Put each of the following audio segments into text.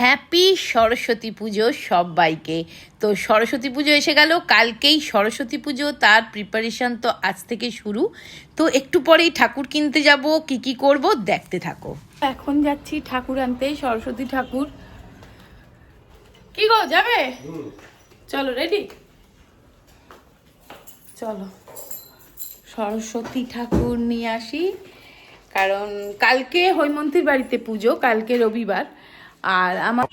Happy Saraswati পুজো সবাইকে। তো সরস্বতী পুজো এসে গেল, কালকেই সরস্বতী পুজো তার প্রিপারেশন তো আজ থেকে শুরু। তো একটু পরেই ঠাকুর কিনতে যাব, কি কি করব, দেখতে থাকো। এখন যাচ্ছি ঠাকুর আনতে সরস্বতী ঠাকুর। কি গো, যাবে? চলো রেডি চলো। সরস্বতী ঠাকুর নিয়ে আসি, কারণ কালকে হৈমন্তীর বাড়িতে পুজো, কালকে রবিবার। আর আমার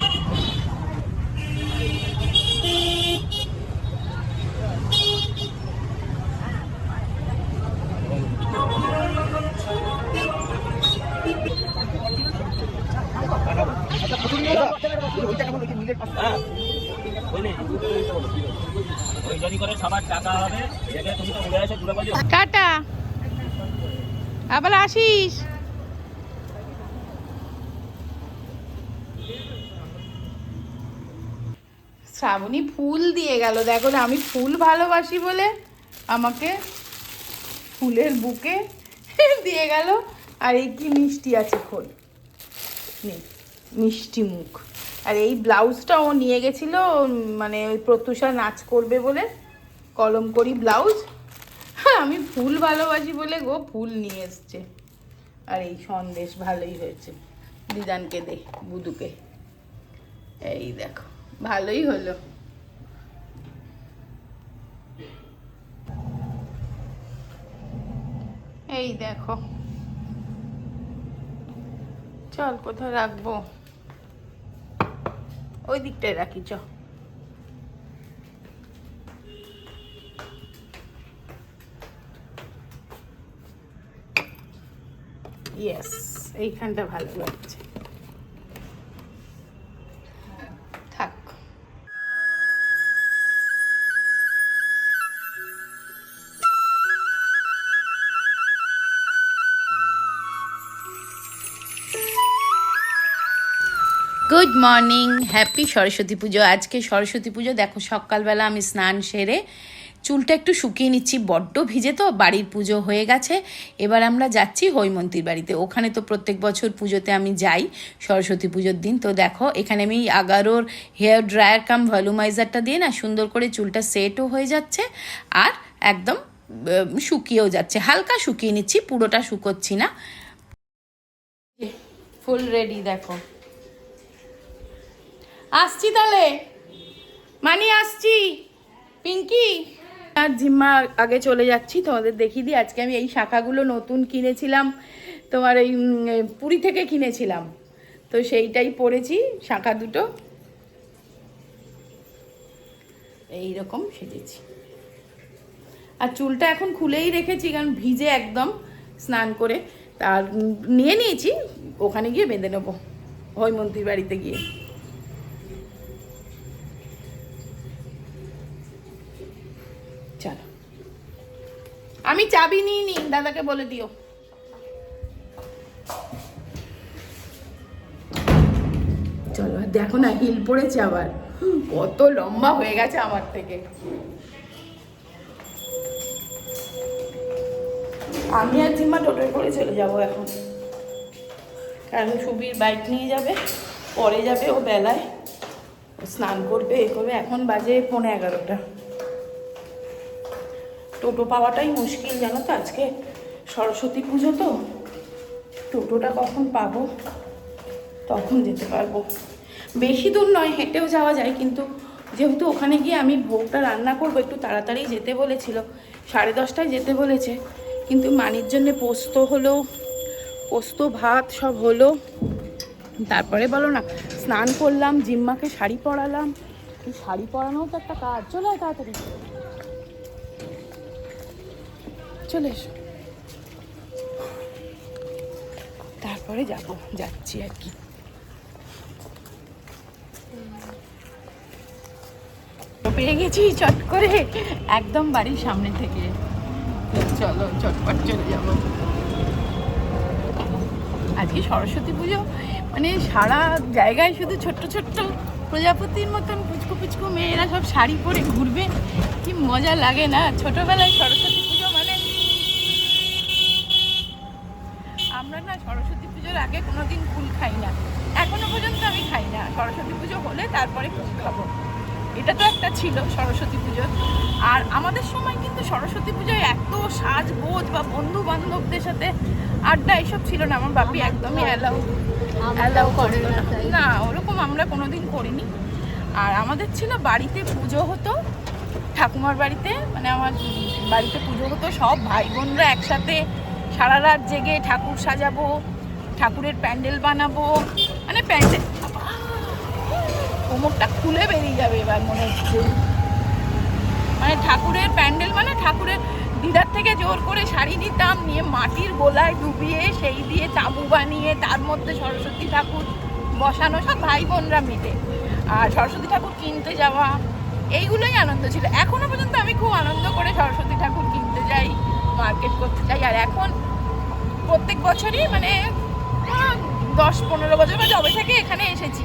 ওই জন্য করে সবার টাকা হবে দেখে তুমি তো উড়ে আসো ঘুরে বাজো টাটা আবার আসিস শ্রাবণী ফুল দিয়ে গেল। দেখো না, আমি ফুল ভালোবাসি বলে আমাকে ফুলের বুকে দিয়ে গেল। আর এই কি মিষ্টি আছে খোল। নে, মিষ্টি মুখ। আর এই ব্লাউজটা ও নিয়ে গেছিল মানে ওই প্রত্যুষা নাচ করবে বলে কলম করি ব্লাউজ। হ্যাঁ আমি ফুল ভালোবাসি বলে গো, ফুল নিয়ে এসছে। আর এই সন্দেশ ভালোই হয়েছে। দিদানকে দে, বুদুকে। এই দেখো। ভালোই হলো। এই দেখো। চল কোথায় রাখব? ওই দিকটায় রাখি, চ। ইয়েস এইখানটা ভালো লাগছে মর্নিং, হ্যাপি সরস্বতী পুজো। আজকে সরস্বতী পুজো, দেখো সকালবেলা আমি স্নান সেরে চুলটা একটু শুকিয়ে নিচ্ছি, বড্ড ভিজে তো, বাড়ির পুজো হয়ে গেছে। এবার আমরা যাচ্ছি হৈমন্তীর বাড়িতে। ওখানে তো প্রত্যেক বছর পুজোতে আমি যাই সরস্বতী পুজোর দিন। তো দেখো, এখানে আমি আগারোর হেয়ার ড্রায়ার কাম ভলিউমাইজারটা দিয়ে না, সুন্দর করে চুলটা সেটও হয়ে যাচ্ছে আর একদম শুকিয়েও যাচ্ছে। হালকা শুকিয়ে নিচ্ছি, পুরোটা শুকোচ্ছি না। ফুল রেডি, দেখো। আসছি তাহলে। মানি, আসছি। পিঙ্কি? আর জিম্মা আগে চলে যাচ্ছি, তোমাদের দেখিয়ে দিই। আজকে আমি এই শাখাগুলো নতুন কিনেছিলাম, তোমার এই পুরী থেকে কিনেছিলাম। তো সেইটাই পরেছি, শাখা দুটো। এই রকম সেজেছি। আর চুলটা এখন খুলেই রেখেছি, কারণ ভিজে একদম স্নান করে। তার নিয়ে নিয়েছি, ওখানে গিয়ে বেঁধে নেব, হৈমন্তীর বাড়িতে গিয়ে। আমি চাবি নিয়ে নি দাদাকে বলে দিও। চলো, দেখো না, হিল পড়েছে আবার। কত লম্বা হয়ে গেছে আমার থেকে। আমি আর জিম্মা টোটোয় করে চলে যাব এখন। কারণ সুবীর বাইক নিয়ে যাবে, পরে যাবে ও বেলায়। স্নান করবে, এ করবে। এখন বাজে পৌনে এগারোটা। টোটো পাওয়াটাই মুশকিল, জানো তো আজকে? সরস্বতী পুজো তো। টোটোটা কখন পাবো? তখন যেতে পারব। বেশি দূর নয়, হেঁটেও যাওয়া যায়, কিন্তু যেহেতু ওখানে গিয়ে আমি ভোগটা রান্না করব, একটু তাড়াতাড়ি যেতে বলেছিল, সাড়ে দশটায় যেতে বলেছে, কিন্তু মানির জন্যে পোস্ত হলো, পোস্ত, ভাত সব হলো। তারপরে বলো না, স্নান করলাম, জিম্মাকে শাড়ি পরালাম। শাড়ি পরানোও তো একটা কাজ, চলে তাড়াতাড়ি। চলে এসো। তারপরে যাব, যাচ্ছি আর কি। পেয়ে গেছি চট করে, একদম বাড়ির সামনে থেকে। চলো, চটপট চলে যাব। আজকে সরস্বতী পুজো মানে সারা জায়গায় শুধু ছোট্ট ছোট্ট প্রজাপতির মতন পুচকু পুচকু মেয়েরা সব শাড়ি পরে ঘুরবে। কি মজা লাগে না? ছোটবেলায় সরস্বতী পুজো মানে আমরা না সরস্বতী পুজোর আগে কোনোদিন ফুল খাই না। এখনও পর্যন্ত আমি খাই না। সরস্বতী পুজো হলে তারপরে কুল খাব? এটা তো একটা ছিল সরস্বতী পুজো। আর আমাদের সময় কিন্তু সরস্বতী পুজোয় এত সাজগোজ বা বন্ধু বান্ধবদের সাথে আড্ডা এসব ছিল না। আমার বাপি একদমই অ্যালাউ অ্যালাউ করে না না ওরকম আমরা কোনোদিন করিনি। আর আমাদের ছিল বাড়িতে পুজো হতো। ঠাকুমার বাড়িতে মানে আমার বাড়িতে পুজো হতো। সব ভাই বোনরা একসাথে সারা রাত জেগে ঠাকুর সাজাবো। ঠাকুরের প্যান্ডেল বানাবো। মানে প্যান্ডেল। কোমরটা খুলে বেরিয়ে যাবে এবার মনে হচ্ছে। মানে ঠাকুরের প্যান্ডেল মানে ঠাকুরের দিদার থেকে জোর করে শাড়ি নিতাম, নিয়ে মাটির গোলায় ডুবিয়ে, সেই দিয়ে তাঁবু বানিয়ে, তার মধ্যে সরস্বতী ঠাকুর বসানো, সব ভাই বোনরা মিলে। আর সরস্বতী ঠাকুর কিনতে যাওয়া, এইগুলোই আনন্দ ছিল। এখনও পর্যন্ত আমি খুব আনন্দ করে সরস্বতী ঠাকুর কিনতে যাই, মার্কেট করতে যাই। আর এখন প্রত্যেক বছরই মানে দশ পনেরো বছর বা যবে থেকে এখানে এসেছি।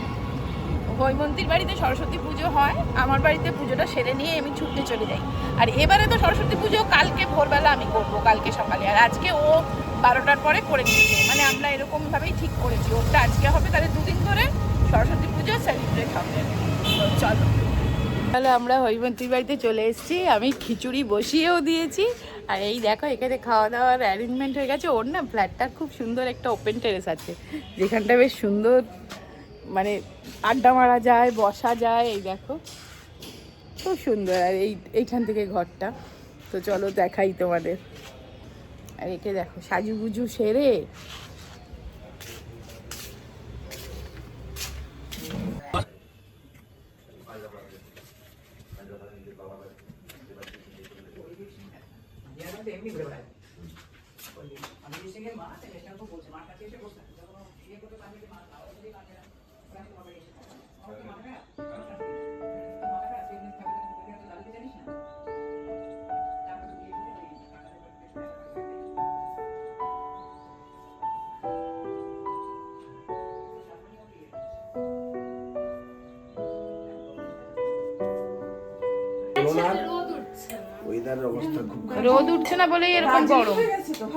হৈমন্তীর বাড়িতে সরস্বতী পুজো হয়, আমার বাড়িতে পুজোটা সেরে নিয়ে আমি ছুটতে চলে যাই। আর এবারে তো সরস্বতী পুজো কালকে ভোরবেলা আমি করব, কালকে সকালে। আর আজকে ও বারোটার পরে করে নিয়েছে। মানে আমরা এরকমভাবেই ঠিক করেছি। ওটা আজকে হবে, তাহলে দুদিন ধরে সরস্বতী পুজো সেলিব্রেট হবে। চলো। তাহলে আমরা হৈমন্তীর বাড়িতে চলে এসেছি। আমি খিচুড়ি বসিয়েও দিয়েছি। আর এই দেখো, এখানে খাওয়া দাওয়ার অ্যারেঞ্জমেন্ট হয়ে গেছে। ওর না ফ্ল্যাটটার খুব সুন্দর একটা ওপেন টেরেস আছে। যেখানটা বেশ সুন্দর মানে আড্ডা মারা যায়, বসা যায়, এই দেখো। খুব সুন্দর। আর এই, এইখান থেকে ঘরটা। তো চলো দেখাই তোমাদের। আর একে দেখো, সাজুগুজু সেরে। এমনি ঘুরে বেড়ায় আমি সেখানে মা সেখানে তো বলছে মার কাছে এসে বসে ওনার ওয়েদারের অবস্থা খুব খারাপ। রোদ উঠছে না বলেই এরকম গরম।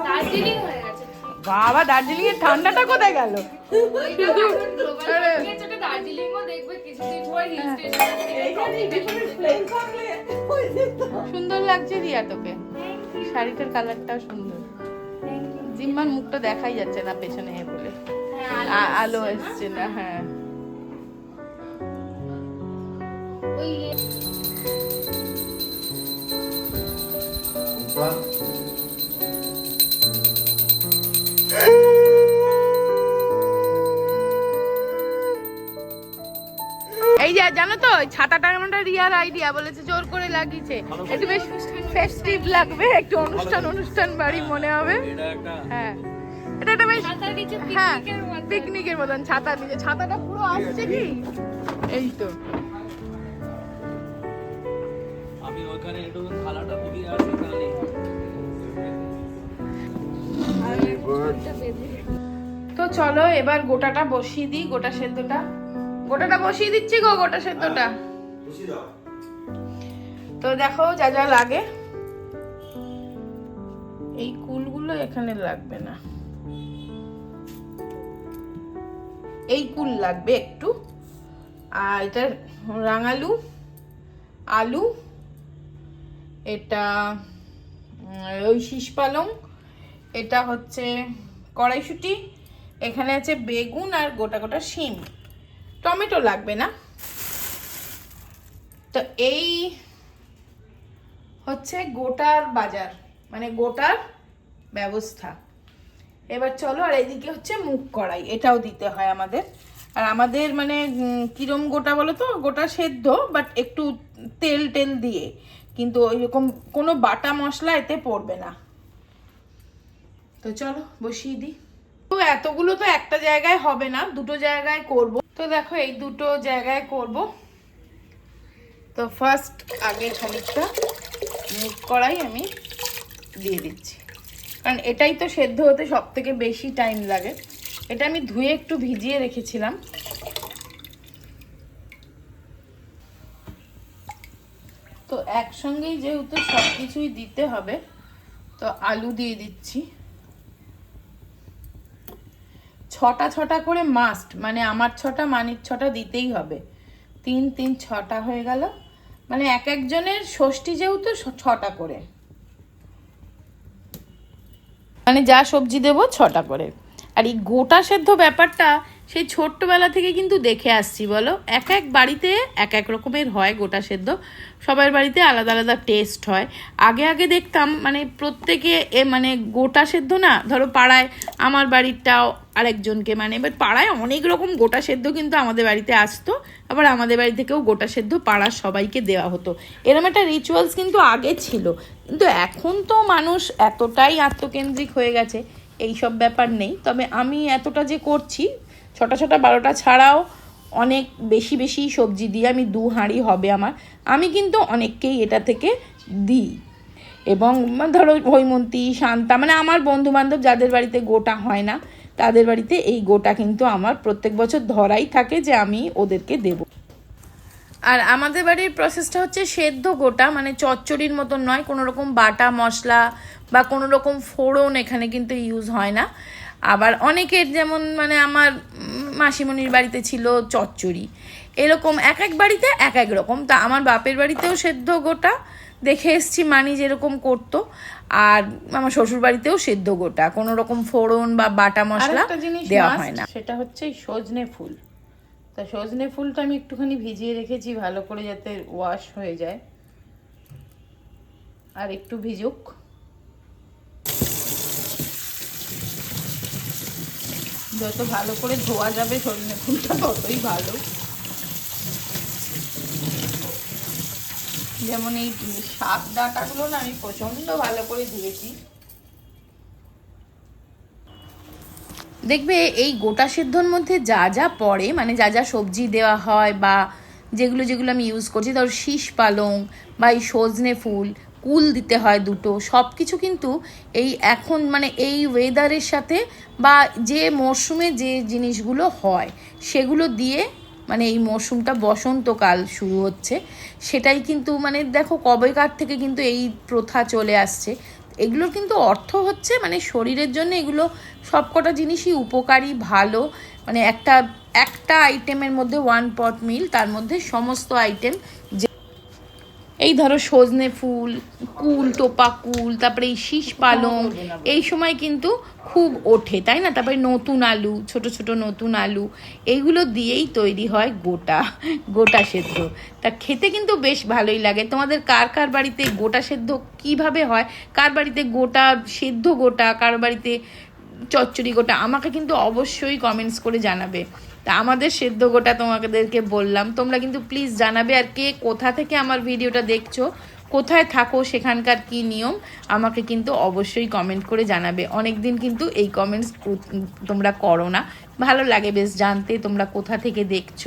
দার্জিলিং হয়ে গেছে বাবা দার্জিলিং এর ঠান্ডাটা কোথায় গেল? সুন্দর লাগছে রিয়া তোকে। শাড়িটার কালারটাও সুন্দর। জিম্মার মুখটা দেখাই যাচ্ছে না পেছনে বলে। আলো এসছে না? হ্যাঁ। এই যে জানো তো ওই ছাতা টাঙানোটা রিয়ার আইডিয়া বলেছে জোর করে লাগিয়েছে। একটু বেশ ফেস্টিভ লাগবে একটু অনুষ্ঠান অনুষ্ঠান বাড়ি মনে হবে। হ্যাঁ। এটা একটা বেশ ছাতার নিচে হ্যাঁ পিকনিকের মতো পিকনিকের মতন ছাতা নিচে। ছাতাটা পুরো আসছে কি? এই তো। আমি ওখানে একটু থালাটা তো চলো এবার গোটাটা বসিয়ে দিই, গোটা সেদ্ধটা। গোটাটা বসিয়ে দিচ্ছি গো, গোটা সেদ্ধটা। তো দেখো যা যা লাগে। এই কুলগুলো এখানে লাগবে না। এই কুল লাগবে একটু। আর এটা রাঙালু, আলু, এটা ওই শীষ পালং এটা হচ্ছে কড়াইশুটি, এখানে আছে বেগুন আর গোটা গোটা শিম। টমেটো লাগবে না। তো এই হচ্ছে গোটার বাজার মানে গোটার ব্যবস্থা। এবার চলো, আর এদিকে হচ্ছে মুখ কড়াই, এটাও দিতে হয় আমাদের। আর আমাদের মানে কিরম গোটা বলো তো? গোটা সেদ্ধ বাট একটু তেল টেল দিয়ে। কিন্তু ওইরকম কোনো বাটা মশলা এতে পড়বে না। তো চলো বসিয়ে দিই। তো এতগুলো তো একটা জায়গায় হবে না, দুটো জায়গায় করব। তো দেখো এই দুটো জায়গায় করব। তো ফার্স্ট আগে খানিকটা মুখ করাই আমি দিয়ে দিচ্ছি। কারণ এটাই তো সেদ্ধ হতে সব থেকে বেশি টাইম লাগে। এটা আমি ধুয়ে একটু ভিজিয়ে রেখেছিলাম। তো একসঙ্গেই যেহেতু সব কিছুই দিতে হবে, তো আলু দিয়ে দিচ্ছি। ছটা ছটা করে মাস্ট মানে আমার ছটা মানির ছটা দিতেই হবে। তিন তিন, ছটা হয়ে গেল। মানে এক একজনের ষষ্ঠী যেহেতু ছটা করে। মানে যা সবজি দেবো, ছটা করে। আর এই গোটা সেদ্ধ ব্যাপারটা সেই ছোট্টবেলা থেকে কিন্তু দেখে আসছি, বলো? এক এক বাড়িতে এক এক রকমের হয় গোটা সেদ্ধ। সবার বাড়িতে আলাদা আলাদা টেস্ট হয়। আগে আগে দেখতাম মানে প্রত্যেকে এ মানে গোটা সেদ্ধ না, ধরো পাড়ায় আমার বাড়িরটাও আরেকজনকে মানে এবার পাড়ায় অনেক রকম গোটা সেদ্ধ কিন্তু আমাদের বাড়িতে আসতো, আবার আমাদের বাড়ি থেকেও গোটা সেদ্ধ পাড়ার সবাইকে দেওয়া হতো। এরকম একটা রিচুয়ালস কিন্তু আগে ছিল। কিন্তু এখন তো মানুষ এতটাই আত্মকেন্দ্রিক হয়ে গেছে এই সব ব্যাপার নেই। তবে আমি এতটা যে করছি, ছটা ছটা বারোটা ছাড়াও অনেক বেশি বেশি সবজি দিয়ে আমি দু হাঁড়ি হবে আমার। আমি কিন্তু অনেককেই এটা থেকে দিই। এবং ধরো হৈমন্তী, শান্তা মানে আমার বন্ধু বান্ধব যাদের বাড়িতে গোটা হয় না, তাদের বাড়িতে এই গোটা কিন্তু আমার প্রত্যেক বছর ধরাই থাকে যে আমি ওদেরকে দেব। আর আমাদের বাড়ির প্রসেসটা হচ্ছে সেদ্ধ গোটা মানে চচ্চড়ির মতন নয়, কোনো রকম বাটা মশলা বা কোনো রকম ফোড়ন এখানে কিন্তু ইউজ হয় না। আবার অনেকের যেমন মানে আমার মাসিমণির বাড়িতে ছিল চচ্চড়ি এরকম এক এক বাড়িতে এক এক রকম। তা আমার বাপের বাড়িতেও সেদ্ধ গোটা দেখে এসছি মানি যেরকম করতো আর আমার শ্বশুর বাড়িতেও সেদ্ধ গোটা কোনো রকম ফোড়ন বা বাটা মশলা দেওয়া হয় না। সেটা হচ্ছে সজনে ফুল। তা সজনে ফুলটা আমি একটুখানি ভিজিয়ে রেখেছি ভালো করে যাতে ওয়াশ হয়ে যায়। আর একটু ভিজুক। যত ভালো করে ধোয়া যাবে সজনে ফুলটা ততই ভালো। যেমন এই শাক ডাটাগুলো না আমি প্রচণ্ড ভালো করে ধুয়েছি। দেখবে এই গোটা সেদ্ধর মধ্যে যা যা পড়ে মানে যা যা সবজি দেওয়া হয় বা যেগুলো যেগুলো আমি ইউজ করছি, ধর শীষ পালং বা এই সজনে ফুল কুল দিতে হয় দুটো। সব কিছু কিন্তু এই এখন মানে এই ওয়েদারের সাথে বা যে মরশুমে যে জিনিসগুলো হয়, সেগুলো দিয়ে মানে এই মরশুমটা বসন্তকাল শুরু হচ্ছে। সেটাই কিন্তু মানে দেখো কবেকার থেকে কিন্তু এই প্রথা চলে আসছে। এগুলোর কিন্তু অর্থ হচ্ছে মানে শরীরের জন্য এগুলো সবকটা জিনিসই উপকারী, ভালো। মানে একটা একটা আইটেমের মধ্যে ওয়ান পট মিল তার মধ্যে সমস্ত আইটেম যে এই ধরো সজনে ফুল, কুল, টোপা কুল, তারপরে এই শীষ পালং, এই সময় কিন্তু খুব ওঠে, তাই না? তারপরে নতুন আলু, ছোট ছোট নতুন আলু, এইগুলো দিয়েই তৈরি হয় গোটা গোটা সেদ্ধ। তা খেতে কিন্তু বেশ ভালোই লাগে। তোমাদের কার কার বাড়িতে গোটা সেদ্ধ কীভাবে হয়? কার বাড়িতে গোটা সেদ্ধ গোটা, কার বাড়িতে চচ্চড়ি গোটা, আমাকে কিন্তু অবশ্যই কমেন্টস করে জানাবে। তা আমাদের সেদ্ধ গোটা তোমাদেরকে বললাম। তোমরা কিন্তু প্লিজ জানাবে আর কে কোথা থেকে আমার ভিডিওটা দেখছ, কোথায় থাকো, সেখানকার কি নিয়ম, আমাকে কিন্তু অবশ্যই কমেন্ট করে জানাবে। অনেক দিন কিন্তু এই কমেন্টস তোমরা করো না। ভালো লাগে বেশ জানতে তোমরা কোথা থেকে দেখছ,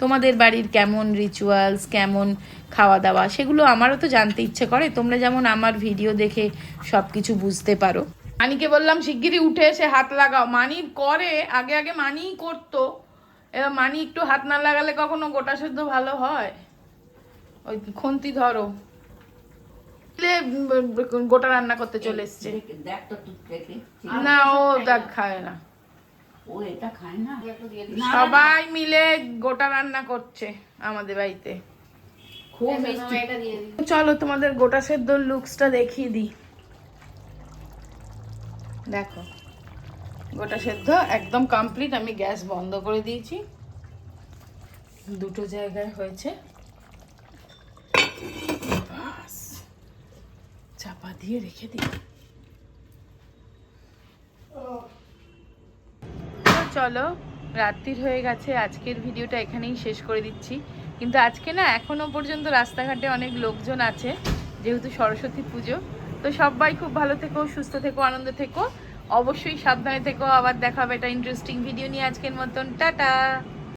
তোমাদের বাড়ির কেমন রিচুয়ালস কেমন খাওয়া দাওয়া সেগুলো আমারও তো জানতে ইচ্ছে করে। তোমরা যেমন আমার ভিডিও দেখে সব কিছু বুঝতে পারো। মানিকে বললাম, শিগগিরই উঠে এসে হাত লাগাও। মানি করে, আগে আগে মানিই করতো। এবার মানি একটু হাত না লাগালে কখনো গোটা সেদ্ধ ভালো হয়? ওই খুন্তি ধরো। গোটা রান্না করতে চলে এসছে। না ও দেখ খায় না। ও এটা খায় না? সবাই মিলে গোটা রান্না করছে আমাদের বাড়িতে। খুব মিষ্টি। এটা দিয়ে দিই। চলো তোমাদের গোটা সেদ্ধর লুকসটা দেখিয়ে দিই। দেখো। গোটা সেদ্ধ, একদম কমপ্লিট আমি গ্যাস বন্ধ করে দিয়েছি। দুটো জায়গায় হয়েছে। চাপা দিয়ে রেখে দিই। চলো, রাত্রির হয়ে গেছে, আজকের ভিডিওটা এখানেই শেষ করে দিচ্ছি। কিন্তু আজকে না, এখনও পর্যন্ত রাস্তাঘাটে অনেক লোকজন আছে, যেহেতু সরস্বতী পুজো। তো সবাই খুব ভালো থেকো, সুস্থ থেকো, আনন্দ থেকো। অবশ্যই সাবধানে থেকো আবার দেখা হবে ইন্টারেস্টিং ভিডিও নিয়ে আজকের মতন। টাটা!